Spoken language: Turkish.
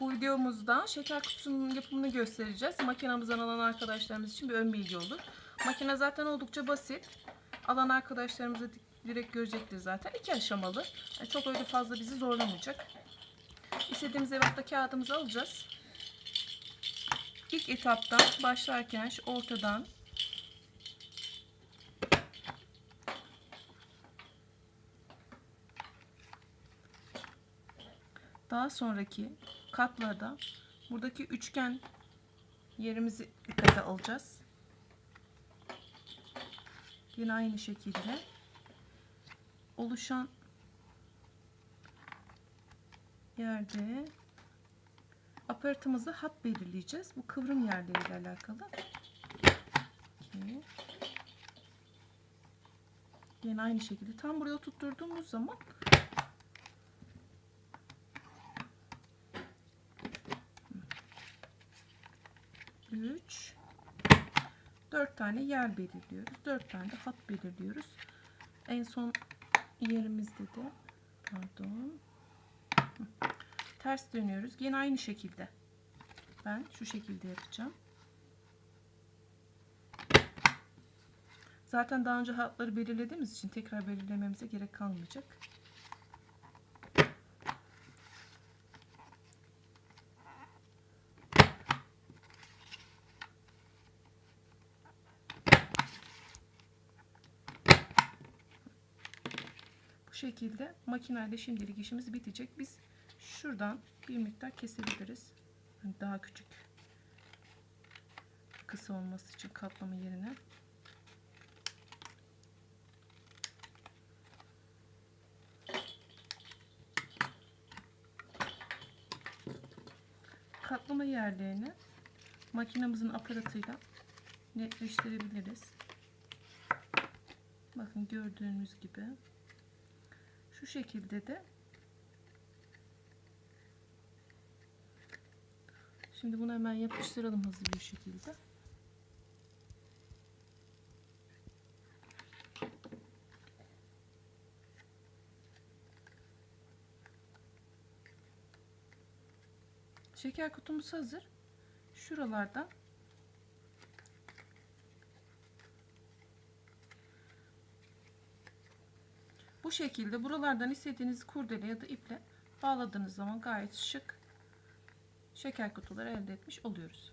Bu videomuzda şeker kutusunun yapımını göstereceğiz. Makinamızdan alan arkadaşlarımız için bir ön bilgi olur. Makine zaten oldukça basit. Alan arkadaşlarımız da direkt görecektir zaten. İki aşamalı. Yani çok öyle fazla bizi zorlamayacak. İstediğimiz ebatta kağıdımızı alacağız. İlk etaptan başlarken şu ortadan Daha sonraki katlarda buradaki üçgen yerimizi dikkate alacağız. Yine aynı şekilde oluşan yerde aparatımızı hat belirleyeceğiz. Bu kıvrım yerleriyle alakalı. Yine aynı şekilde tam buraya tutturduğumuz zaman 3 4 tane yer belirliyoruz. 4 tane de hat belirliyoruz. En son yerimizde de pardon ters dönüyoruz. Yine aynı şekilde. Ben şu şekilde yapacağım. Zaten daha önce hatları belirlediğimiz için tekrar belirlememize gerek kalmayacak. Şekilde makineyle şimdilik işimiz bitecek. Biz şuradan bir miktar kesebiliriz. Yani daha küçük kısa olması için kaplama yerine. Katlama yerlerini makinamızın aparatıyla netleştirebiliriz. Bakın gördüğünüz gibi. Şu şekilde de Şimdi bunu hemen yapıştıralım hızlı bir şekilde. Şeker kutumuz hazır. Şuralardan Bu şekilde buralardan istediğiniz kurdele ya da iple bağladığınız zaman gayet şık şeker kutuları elde etmiş oluyoruz.